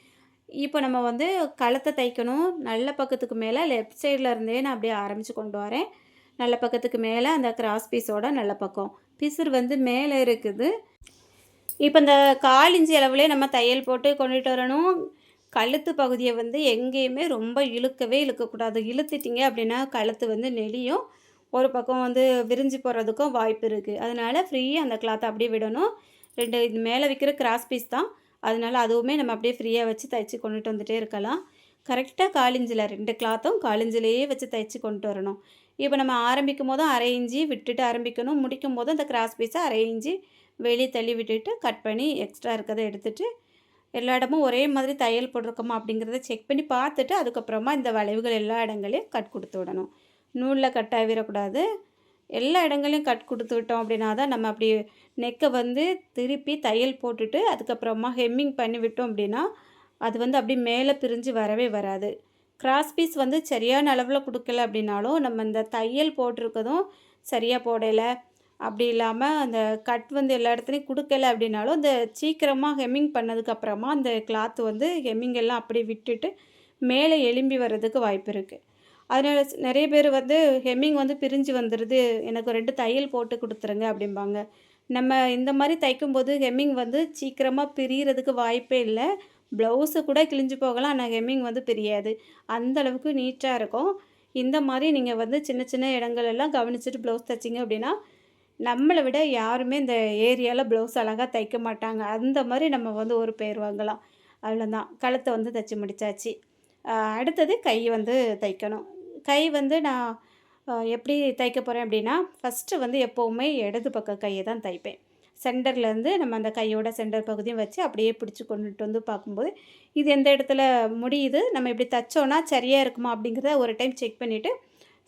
இப்போ நம்ம வந்து களத்தை தைக்கணும். நல்ல பக்கத்துக்கு மேலே லெஃப்ட் சைடில் இருந்தே நான் அப்படியே ஆரம்பித்து கொண்டு வரேன். நல்ல பக்கத்துக்கு மேலே அந்த கிராஸ் பீஸோட நல்ல பக்கம். பிசுறு வந்து மேலே இருக்குது. இப்போ இந்த கால் இஞ்சி அளவுலேயே நம்ம தையல் போட்டு கொண்டுட்டு வரணும். கழுத்து பகுதியை வந்து எங்கேயுமே ரொம்ப இழுக்கவே இழுக்கக்கூடாது. இழுத்துட்டிங்க அப்படின்னா கழுத்து வந்து நெளியும். ஒரு பக்கம் வந்து விரிஞ்சு போகிறதுக்கும் வாய்ப்பு இருக்குது அதனால் ஃப்ரீயாக அந்த கிளாத்தை அப்படியே விடணும். ரெண்டு இது மேலே விற்கிற கிராஸ் பீஸ் தான். அதனால் அதுவுமே நம்ம அப்படியே ஃப்ரீயாக வச்சு தைச்சி கொண்டுட்டு வந்துகிட்டே இருக்கலாம். கரெக்டாக காலிஞ்சில் ரெண்டு கிளாத்தும் காலிஞ்சிலேயே வச்சு தைச்சி கொண்டு வரணும். இப்போ நம்ம ஆரம்பிக்கும் போதும் அரை இஞ்சி விட்டுட்டு ஆரம்பிக்கணும். முடிக்கும் போதும் அந்த கிராஸ் பீஸை அரை இஞ்சி வெளியே தள்ளி விட்டுட்டு கட் பண்ணி எக்ஸ்ட்ரா இருக்கிறத எடுத்துகிட்டு எல்லா இடமும் ஒரே மாதிரி தையல் போட்டிருக்கோமா அப்படிங்கிறத செக் பண்ணி பார்த்துட்டு அதுக்கப்புறமா இந்த வளைவுகள் எல்லா இடங்களையும் கட் கொடுத்து விடணும். நூலில் கட் ஆகிடக்கூடாது எல்லா இடங்களையும் கட் கொடுத்து விட்டோம் அப்படின்னா தான் நம்ம அப்படி நெக்கை வந்து திருப்பி தையல் போட்டுட்டு அதுக்கப்புறமா ஹெம்மிங் பண்ணி விட்டோம் அப்படின்னா அது வந்து அப்படி மேலே பிரிஞ்சு வரவே வராது. கிராஸ் பீஸ் வந்து சரியான அளவில் கொடுக்கல அப்படின்னாலும் நம்ம இந்த தையல் போட்டிருக்கதும் சரியாக போடலை. அப்படி இல்லாமல் அந்த கட் வந்து எல்லா இடத்துலையும் கொடுக்கல அப்படின்னாலும் இந்த சீக்கிரமாக ஹெம்மிங் பண்ணதுக்கப்புறமா அந்த கிளாத்து வந்து ஹெம்மிங் எல்லாம் அப்படியே விட்டுட்டு மேலே எலும்பி வர்றதுக்கு வாய்ப்பு இருக்குது அதனால் நிறைய பேர் வந்து ஹெம்மிங் வந்து பிரிஞ்சு வந்துடுது எனக்கு ரெண்டு தையல் போட்டு கொடுத்துருங்க அப்படிம்பாங்க. நம்ம இந்த மாதிரி தைக்கும்போது ஹெம்மிங் வந்து சீக்கிரமாக பிரியறதுக்கு வாய்ப்பே இல்லை. ப்ளவுஸு கூட கிழிஞ்சு போகலாம். ஆனால் ஹெம்மிங் வந்து பிரியாது. அந்த அளவுக்கு நீட்டாக இருக்கும். இந்த மாதிரி நீங்கள் வந்து சின்ன சின்ன இடங்களெல்லாம் கவனிச்சுட்டு ப்ளவுஸ் தைச்சிங்க அப்படின்னா நம்மளை விட யாருமே இந்த ஏரியாவில் ப்ளவுஸ் அழகாக தைக்க மாட்டாங்க. அந்த மாதிரி நம்ம வந்து ஒரு பேர் வாங்கலாம். அவ்வளோதான் கழுத்தை வந்து தைச்சி முடித்தாச்சு அடுத்தது கை வந்து தைக்கணும். கை வந்து நான் எப்படி தைக்க போகிறேன் அப்படின்னா ஃபஸ்ட்டு வந்து எப்போவுமே இடது பக்க கையை தான் தைப்பேன். சென்டர்லேருந்து நம்ம அந்த கையோட சென்டர் பகுதியும் வச்சு அப்படியே பிடிச்சி கொண்டுட்டு வந்து பார்க்கும்போது இது எந்த இடத்துல முடியுது நம்ம இப்படி தைச்சோன்னா சரியாக இருக்குமா அப்படிங்கிறத ஒரு டைம் செக் பண்ணிவிட்டு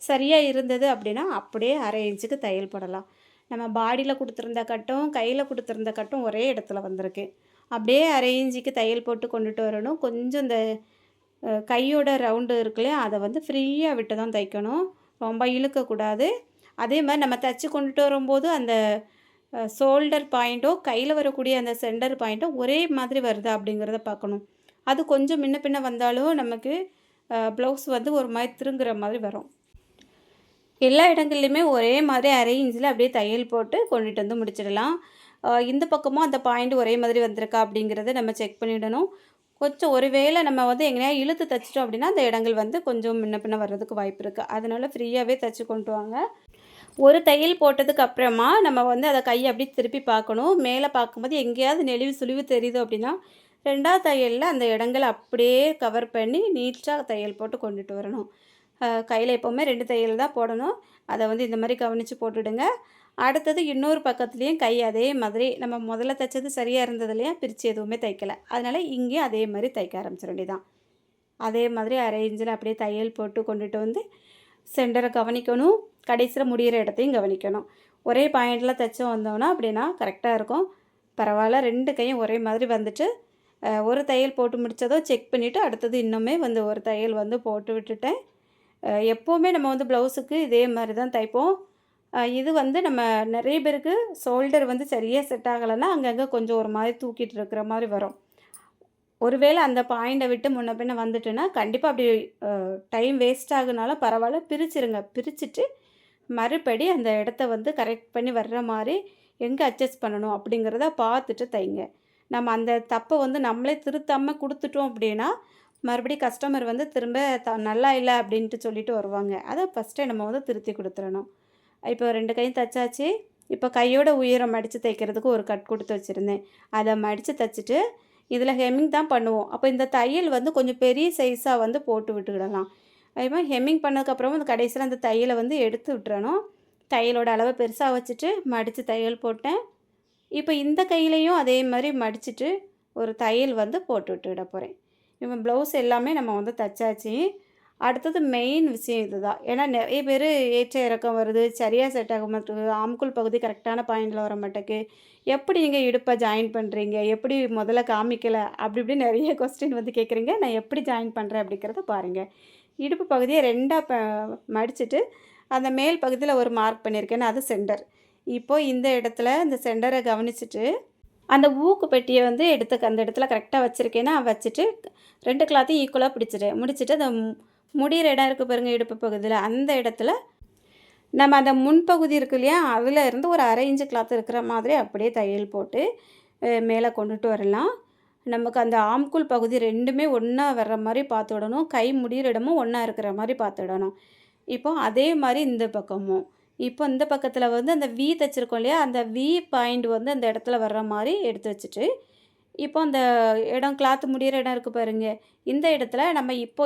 சரியாக இருந்தது அப்படின்னா அப்படியே அரை இன்ச்சுக்கு தையல் போடலாம். நம்ம பாடியில் கொடுத்துருந்த கட்டும் கையில் கொடுத்துருந்த கட்டும் ஒரே இடத்துல வந்திருக்கு. அப்படியே அரை இன்ச்சுக்கு தையல் போட்டு கொண்டுட்டு வரணும். கொஞ்சம் இந்த கையோட ரவுண்டு இருக்குல்லையா அதை வந்து ஃப்ரீயாக விட்டு தான் தைக்கணும். ரொம்ப இழுக்கக்கூடாது. அதே மாதிரி நம்ம தைச்சி கொண்டுட்டு வரும்போது அந்த ஷோல்டர் பாயிண்ட்டோ கையில் வரக்கூடிய அந்த சென்டர் பாயிண்ட்டும் ஒரே மாதிரி வருதா அப்படிங்கிறத பார்க்கணும். அது கொஞ்சம் முன்ன பின்ன வந்தாலும் நமக்கு ப்ளவுஸ் வந்து ஒரு மாதிரி திருங்குற மாதிரி வரும். எல்லா இடங்கள்லையுமே ஒரே மாதிரி அரை இன்ச்சில் அப்படியே தையல் போட்டு கொண்டுட்டு வந்து முடிச்சிடலாம். இந்த பக்கமும் அந்த பாயிண்ட் ஒரே மாதிரி வந்திருக்கா அப்படிங்கிறத நம்ம செக் பண்ணிடணும். கொஞ்சம் ஒருவேளை நம்ம வந்து எங்கேயா இழுத்து தைச்சிட்டோம் அப்படின்னா அந்த இடங்கள் வந்து கொஞ்சம் முன்ன பின்ன வர்றதுக்கு வாய்ப்பு இருக்குது அதனால் ஃப்ரீயாகவே தைச்சி கொண்டு வாங்க. ஒரு தையல் போட்டதுக்கு அப்புறமா நம்ம வந்து அதை கையை அப்படியே திருப்பி பார்க்கணும். மேலே பார்க்கும்போது எங்கேயாவது நெளிவு சுழிவு தெரியுது அப்படின்னா ரெண்டாவது தையலில் அந்த இடங்களை அப்படியே கவர் பண்ணி நீட்டாக தையல் போட்டு கொண்டுட்டு வரணும். கையில் எப்போவுமே ரெண்டு தையல் தான் போடணும். அதை வந்து இந்த மாதிரி கவனித்து போட்டுடுங்க. அடுத்தது இன்னொரு பக்கத்துலேயும் கை அதே மாதிரி நம்ம முதல்ல தைச்சது சரியாக இருந்தது இல்லையா? பிரித்து எதுவுமே தைக்கலை. அதனால் இங்கேயும் அதே மாதிரி தைக்க ஆரம்பிச்சிட வேண்டியதான் அதே மாதிரி அரேஞ்சில் அப்படியே தையல் போட்டு கொண்டுட்டு வந்து சென்டரை கவனிக்கணும். கடைசியில் முடிகிற இடத்தையும் கவனிக்கணும் ஒரே பாயிண்டில் தைச்சோம் வந்தோம்னா அப்படின்னா கரெக்டாக இருக்கும். பரவாயில்ல ரெண்டு கையும் ஒரே மாதிரி வந்துட்டு ஒரு தையல் போட்டு முடித்ததோ செக் பண்ணிவிட்டு அடுத்தது இன்னுமே வந்து ஒரு தையல் வந்து போட்டு விட்டுட்டேன். எப்போவுமே நம்ம வந்து ப்ளவுஸுக்கு இதே மாதிரி தான் தைப்போம் இது வந்து நம்ம நிறைய பேருக்கு ஷோல்டர் வந்து சரியாக செட் ஆகலைன்னா அங்கங்கே கொஞ்சம் ஒரு மாதிரி தூக்கிட்டு இருக்கிற மாதிரி வரும். ஒருவேளை அந்த பாயிண்டை விட்டு முன்ன பின்ன வந்துட்டுன்னா கண்டிப்பாக அப்படி டைம் வேஸ்ட் ஆகுனாலும் பரவாயில்ல பிரிச்சிருங்க. பிரிச்சுட்டு மறுபடி அந்த இடத்த வந்து கரெக்ட் பண்ணி வர்ற மாதிரி எங்கே அட்ஜஸ்ட் பண்ணணும் அப்படிங்கிறத பார்த்துட்டு தைங்க. நம்ம அந்த தப்பை வந்து நம்மளே திருத்தாமல் கொடுத்துட்டோம் அப்படின்னா மறுபடி கஸ்டமர் வந்து திரும்ப த நல்லா இல்லை அப்படின்ட்டு சொல்லிட்டு வருவாங்க. அதை ஃபஸ்ட்டே நம்ம வந்து திருத்தி கொடுத்துடணும். இப்போ ரெண்டு கையும் தைச்சாச்சு. இப்போ கையோட உயரம் மடித்து தைக்கிறதுக்கு ஒரு கட் கொடுத்து வச்சுருந்தேன். அதை மடித்து தைச்சிட்டு இதில் ஹெம்மிங் தான் பண்ணுவோம். அப்போ இந்த தையல் வந்து கொஞ்சம் பெரிய சைஸாக வந்து போட்டு விட்டுக்கிடலாம் அதேமாதிரி ஹெம்மிங் பண்ணதுக்கப்புறமும் அந்த கடைசியில் அந்த தையலை வந்து எடுத்து விட்டுறணும். தையலோட அளவை பெருசாக வச்சுட்டு மடித்து தையல் போட்டேன். இப்போ இந்த கையிலையும் அதே மாதிரி மடிச்சுட்டு ஒரு தையல் வந்து போட்டு விட்டுவிட போகிறேன் இவன் ப்ளவுஸ் எல்லாமே நம்ம வந்து தைச்சாச்சு அடுத்தது மெயின் விஷயம் இதுதான். ஏன்னா நிறைய பேர் ஏற்ற இறக்கம் வருது சரியாக செட் ஆக மாட்டேங்குது ஆம்குள் பகுதி கரெக்டான பாயிண்டில் வர மாட்டேக்கு எப்படி நீங்கள் இடுப்பை ஜாயின் பண்ணுறீங்க எப்படி முதல்ல காமிக்கலை? அப்படி இப்படி நிறைய கொஸ்டின் வந்து கேட்குறீங்க நான் எப்படி ஜாயின் பண்ணுறேன் அப்படிங்கிறத பாருங்கள் இடுப்பு பகுதியை ரெண்டாக ப மடிச்சுட்டு அந்த மேல் பகுதியில் ஒரு மார்க் பண்ணியிருக்கேன். அது சென்டர் இப்போது இந்த இடத்துல இந்த சென்டரை கவனிச்சிட்டு அந்த ஊக்கு பெட்டியை வந்து எடுத்து அந்த இடத்துல கரெக்டாக வச்சுருக்கேன்னா வச்சுட்டு ரெண்டு கிளாத்தையும் ஈக்குவலாக பிடிச்சிட்டு முடிச்சுட்டு அந்த முடிகிற முடியிற இடம் இருக்குது பாருங்கள் இடுப்பு பகுதியில். அந்த இடத்துல நம்ம அந்த முன்பகுதி இருக்கு இல்லையா அதில் இருந்து ஒரு அரை இன்ச்சு கிளாத் இருக்கிற மாதிரி அப்படியே தையல் போட்டு மேலே கொண்டுட்டு வரலாம். நமக்கு அந்த ஆம்குள் பகுதி ரெண்டுமே ஒன்றா வர்ற மாதிரி பார்த்து விடணும். கை முடிகிற இடமும் ஒன்றா இருக்கிற மாதிரி பார்த்து விடணும். இப்போ அதே மாதிரி இந்த பக்கமும். இப்போ இந்த பக்கத்தில் வந்து அந்த வி தைச்சிருக்கோம் இல்லையா? அந்த வி பாயிண்ட் வந்து அந்த இடத்துல வர்ற மாதிரி எடுத்து வச்சுட்டு இப்போ அந்த இடம் கிளாத் முடிகிற இடம் இருக்குது பாருங்க. இந்த இடத்துல நம்ம இப்போ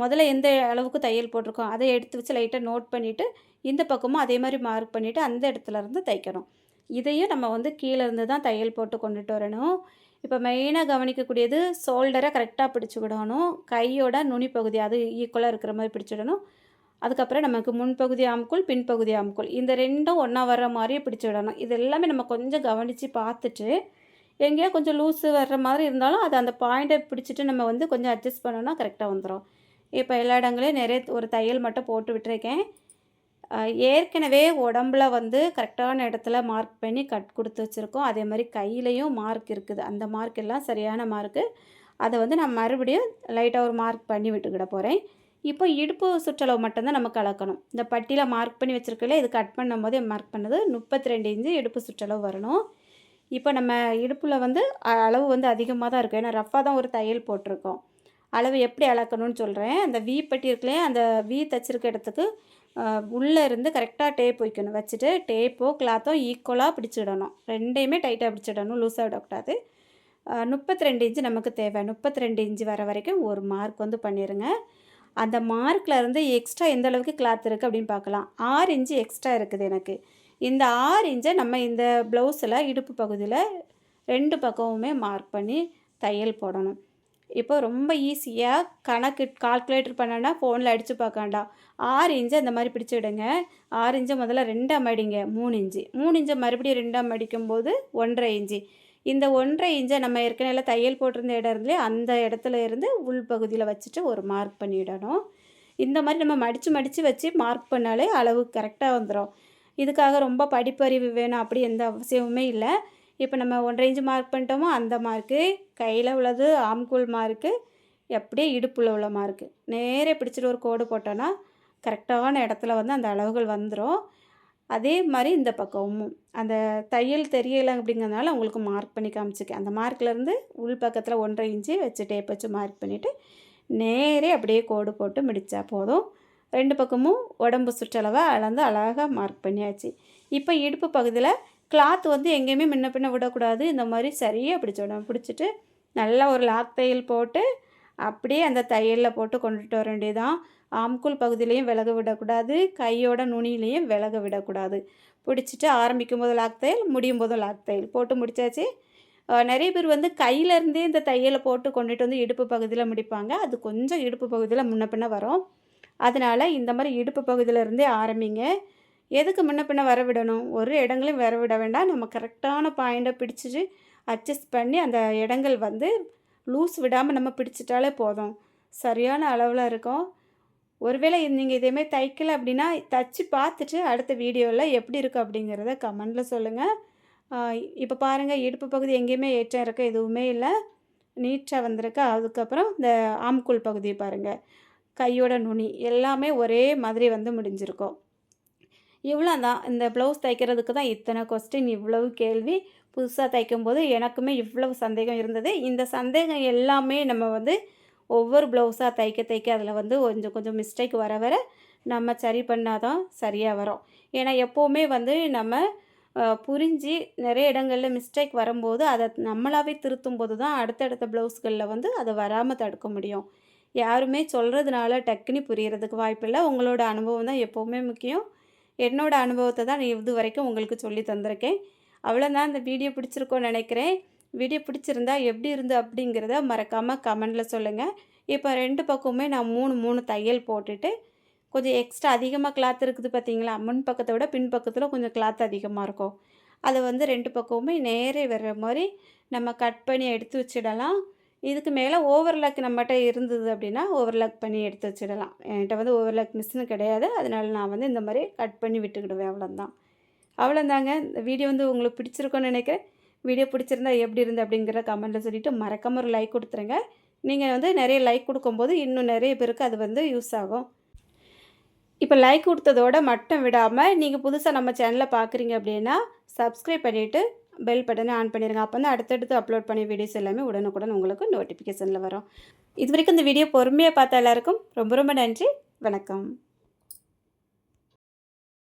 முதல்ல எந்த அளவுக்கு தையல் போட்டிருக்கோம் அதை எடுத்து வச்சு லைட்டாக நோட் பண்ணிவிட்டு இந்த பக்கமும் அதே மாதிரி மார்க் பண்ணிவிட்டு அந்த இடத்துல இருந்து தைக்கணும். இதையும் நம்ம வந்து கீழேருந்து தான் தையல் போட்டு கொண்டுட்டு வரணும். இப்போ மெயினாக கவனிக்கக்கூடியது ஷோல்டரை கரெக்டாக பிடிச்சிக்கிடணும் கையோட நுனி பகுதி அது ஈக்குவலாக இருக்கிற மாதிரி பிடிச்சிடணும் அதுக்கப்புறம் நமக்கு முன்பகுதி ஆம்குள் பின்பகுதி ஆம்குள் இந்த ரெண்டும் ஒன்றா வர்ற மாதிரியே பிடிச்சி விடணும். இது எல்லாமே நம்ம கொஞ்சம் கவனித்து பார்த்துட்டு எங்கேயோ கொஞ்சம் லூஸு வர்ற மாதிரி இருந்தாலும் அது அந்த பாயிண்ட்டை பிடிச்சிட்டு நம்ம வந்து கொஞ்சம் அட்ஜஸ்ட் பண்ணோன்னா கரெக்டாக வந்துடும் இப்போ எல்லா இடங்களையும் நிறைய ஒரு தையல் மட்டும் போட்டு விட்டுருக்கேன். ஏற்கனவே உடம்புல வந்து கரெக்டான இடத்துல மார்க் பண்ணி கட் கொடுத்து வச்சுருக்கோம். அதே மாதிரி கையிலையும் மார்க் இருக்குது. அந்த மார்க் எல்லாம் சரியான மார்க்கு அதை வந்து நான் மறுபடியும் லைட்டாக ஒரு மார்க் பண்ணி விட்டுக்கிட போகிறேன் இப்போ இடுப்பு சுற்றளவு மட்டும்தான் நம்ம கலக்கணும். இந்த பட்டியில் மார்க் பண்ணி வச்சுருக்கல இது கட் பண்ணும்போது மார்க் பண்ணது முப்பத்தி ரெண்டு இன்ச்சு இடுப்பு சுற்றளவு வரணும். இப்போ நம்ம இடுப்பில் வந்து அளவு வந்து அதிகமாக தான் இருக்கும். ஏன்னா ரஃப்பாக தான் ஒரு தையல் போட்டிருக்கோம். அளவு எப்படி அளக்கணும்னு சொல்கிறேன் அந்த வி பட்டி இருக்குல்லையே அந்த வி தச்சிருக்க இடத்துக்கு உள்ளே இருந்து கரெக்டாக டேப் வைக்கணும். வச்சுட்டு டேப்போ கிளாத்தோ ஈக்குவலாக பிடிச்சிடணும். ரெண்டையுமே டைட்டாக பிடிச்சிடணும். லூஸாக விடக்கூடாது. முப்பத்தி ரெண்டு இன்ச்சு நமக்கு தேவை. முப்பத்தி ரெண்டு இன்ச்சு வர வரைக்கும் ஒரு மார்க் வந்து பண்ணிடுங்க அந்த மார்க்கில் இருந்து எக்ஸ்ட்ரா எந்த அளவுக்கு கிளாத் இருக்குது அப்படின்னு பார்க்கலாம். ஆறு இன்ச்சு எக்ஸ்ட்ரா இருக்குது எனக்கு. இந்த ஆறு இன்ச்சை நம்ம இந்த ப்ளவுஸில் இடுப்பு பகுதியில் ரெண்டு பக்கமுமே மார்க் பண்ணி தையல் போடணும். இப்போ ரொம்ப ஈஸியாக கணக்கு கால்குலேட்டர் பண்ணனா ஃபோனில் அடித்து பார்க்க ஆறு இன்ச்சு அந்த மாதிரி பிடிச்சி விடுங்க. ஆறு இன்ச்சை முதல்ல ரெண்டாக மடிங்க மூணு இன்ச்சு. மூணு இன்ச்சை மறுபடியும் ரெண்டாக மடிக்கும்போது ஒன்றரை இன்ச்சு. இந்த ஒன்றரை இன்ச்சை நம்ம ஏற்கனவே தையல் போட்டிருந்த இடம் இருந்தே அந்த இடத்துல இருந்து உள் பகுதியில் வச்சுட்டு ஒரு மார்க் பண்ணிவிடணும் இந்த மாதிரி நம்ம மடித்து மடித்து வச்சு மார்க் பண்ணாலே அளவு கரெக்டாக வந்துடும் இதுக்காக ரொம்ப படிப்பறிவு வேணும் அப்படி எந்த அவசியமுமே இல்லை. இப்போ நம்ம ஒன்றரை இன்ச்சு மார்க் பண்ணிட்டோமோ அந்த மார்க்கு கையில் உள்ளது ஆம்கூல் மார்க்கு அப்படியே இடுப்பில் உள்ள மார்க்கு நேரே பிடிச்சிட்டு ஒரு கோடு போட்டோன்னா கரெக்டான இடத்துல வந்து அந்த அளவுகள் வந்துடும் அதே மாதிரி இந்த பக்கமும். அந்த தையல் தெரியலை அப்படிங்கிறதுனால உங்களுக்கு மார்க் பண்ணி காமிச்சிக்கேன் அந்த மார்க்லேருந்து உள் பக்கத்தில் ஒன்றரை இன்ச்சு வச்சு டேப் வச்சு மார்க் பண்ணிவிட்டு நேரே அப்படியே கோடு போட்டு முடித்தா போதும். ரெண்டு பக்கமும் உடம்பு சுற்றளவை அளந்து அழகாக மார்க் பண்ணியாச்சு. இப்போ இடுப்பு பகுதியில் கிளாத் வந்து எங்கேயுமே முன்ன பின்ன விடக்கூடாது. இந்த மாதிரி சரியாக பிடிச்சிடணும் பிடிச்சிட்டு நல்லா ஒரு லாக் தையல் போட்டு அப்படியே அந்த தையலில் போட்டு கொண்டுட்டு வர வேண்டியதான் ஆம்குள் பகுதியிலையும் விலக விடக்கூடாது. கையோட நுனியிலையும் விலக விடக்கூடாது. பிடிச்சிட்டு ஆரம்பிக்கும் போது லாக் தையல் முடியும் போதும் லாக் தையல். போட்டு முடித்தாச்சு நிறைய பேர் வந்து கையிலேருந்தே இந்த தையலை போட்டு கொண்டுட்டு வந்து இடுப்பு பகுதியில் முடிப்பாங்க. அது கொஞ்சம் இடுப்பு பகுதியில் முன்ன பின்ன வரும். அதனால் இந்த மாதிரி இடுப்பு பகுதியிலேருந்தே ஆரம்பிங்க. எதுக்கு முன்ன பின்ன வர விடணும் ஒரு இடங்களையும் வர விட வேண்டாம். நம்ம கரெக்டான பாயிண்ட்டை பிடிச்சிட்டு அட்ஜஸ்ட் பண்ணி அந்த இடங்கள் வந்து லூஸ் விடாமல் நம்ம பிடிச்சிட்டாலே போதும். சரியான அளவில் இருக்கும். ஒருவேளை நீங்கள் இதேமாரி தைக்கல அப்படின்னா தச்சு பார்த்துட்டு அடுத்த வீடியோவில் எப்படி இருக்குது அப்படிங்கிறத கமெண்டில் சொல்லுங்கள் இப்போ பாருங்கள் இடுப்பு பகுதி எங்கேயுமே ஏற்றம் இருக்க எதுவுமே இல்லை. நீட்டாக வந்திருக்கு. அதுக்கப்புறம் இந்த ஆம்குள் பகுதியை பாருங்கள் கையோட நுனி எல்லாமே ஒரே மாதிரி வந்து முடிஞ்சிருக்கும். இவ்வளோ தான் இந்த ப்ளவுஸ் தைக்கிறதுக்கு தான் இத்தனை கொஸ்டின் இவ்வளவு கேள்வி. புதுசாக தைக்கும்போது எனக்குமே இவ்வளவு சந்தேகம் இருந்தது. இந்த சந்தேகம் எல்லாமே நம்ம வந்து ஒவ்வொரு ப்ளவுஸாக தைக்க தைக்க அதில் வந்து கொஞ்சம் கொஞ்சம் மிஸ்டேக் வர வர நம்ம சரி பண்ணால் தான் சரியாக வரும். ஏன்னா எப்போவுமே வந்து நம்ம புரிஞ்சு நிறைய இடங்களில் மிஸ்டேக் வரும்போது அதை நம்மளாகவே திருத்தும் போது தான் அடுத்தடுத்த ப்ளவுஸ்களில் வந்து அதை வராமல் தடுக்க முடியும். யாருமே சொல்கிறதுனால டக்குனி புரியறதுக்கு வாய்ப்பில்லை. உங்களோட அனுபவம் தான் எப்போவுமே முக்கியம். என்னோடய அனுபவத்தை தான் நான் இது வரைக்கும் உங்களுக்கு சொல்லி தந்திருக்கேன். அவ்வளோதான் இந்த வீடியோ பிடிச்சிருக்கோன்னு நினைக்கிறேன். வீடியோ பிடிச்சிருந்தா எப்படி இருந்து அப்படிங்கிறத மறக்காமல் கமெண்டில் சொல்லுங்கள் இப்போ ரெண்டு பக்கமுமே நான் மூணு மூணு தையல் போட்டுட்டு கொஞ்சம் எக்ஸ்ட்ரா அதிகமாக கிளாத் இருக்குது பார்த்தீங்களா முன் பக்கத்தை விட பின் பக்கத்தில் கொஞ்சம் கிளாத் அதிகமாக இருக்கும். அதை வந்து ரெண்டு பக்கமுமே நேரே வர்ற மாதிரி நம்ம கட் பண்ணி எடுத்து வச்சிடலாம். இதுக்கு மேலே ஓவர்லாக் நம்மகிட்ட இருந்தது அப்படின்னா ஓவர்லாக் பண்ணி எடுத்து வச்சிடலாம். என்கிட்ட வந்து ஓவர்லாக் மிஷினு கிடையாது. அதனால் நான் வந்து இந்த மாதிரி கட் பண்ணி விட்டுக்கிடுவேன். அவ்வளோதான் அவ்வளோந்தாங்க இந்த வீடியோ வந்து உங்களுக்கு பிடிச்சிருக்கோன்னு நினைக்கிறேன். வீடியோ பிடிச்சிருந்தா எப்படி இருந்து அப்படிங்கிற கமெண்ட்டில் சொல்லிவிட்டு மறக்காமல் ஒரு லைக் கொடுத்துருங்க. நீங்கள் வந்து நிறைய லைக் கொடுக்கும்போது இன்னும் நிறைய பேருக்கு அது வந்து யூஸ் ஆகும். இப்போ லைக் கொடுத்ததோட மட்டும் விடாமல் நீங்கள் புதுசாக நம்ம சேனலில் பார்க்குறீங்க அப்படின்னா சப்ஸ்கிரைப் பண்ணிவிட்டு பெல் பட்டனை ஆன் பண்ணிடுங்க அப்போ வந்து அடுத்தடுத்து அப்லோட் பண்ணி வீடியோஸ் எல்லாமே உடனுக்குடன் உங்களுக்கு நோட்டிஃபிகேஷனில் வரும். இது வரைக்கும் இந்த வீடியோ பொறுமையாக பார்த்த எல்லாருக்கும் ரொம்ப ரொம்ப நன்றி. வணக்கம்.